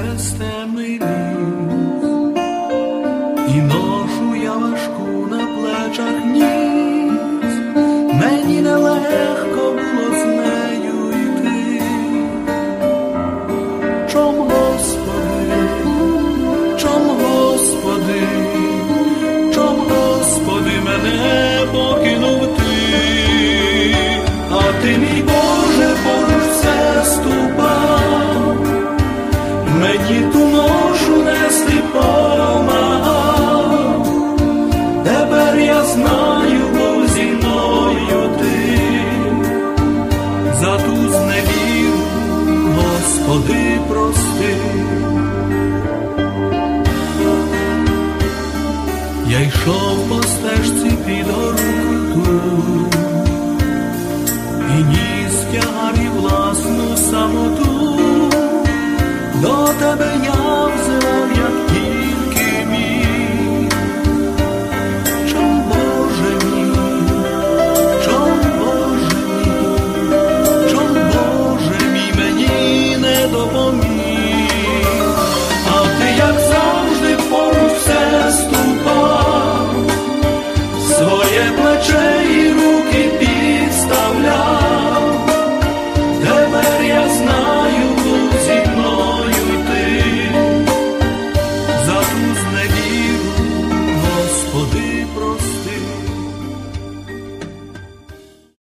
через темний і ношу я важку на плечах ніс, мені нелегко було з нею йти. Чому мені ту ношу нести помагав, тепер я знаю, бо зі мною ти, за ту зневіру, Господи, прости. Я йшов по стежці під горку. Bên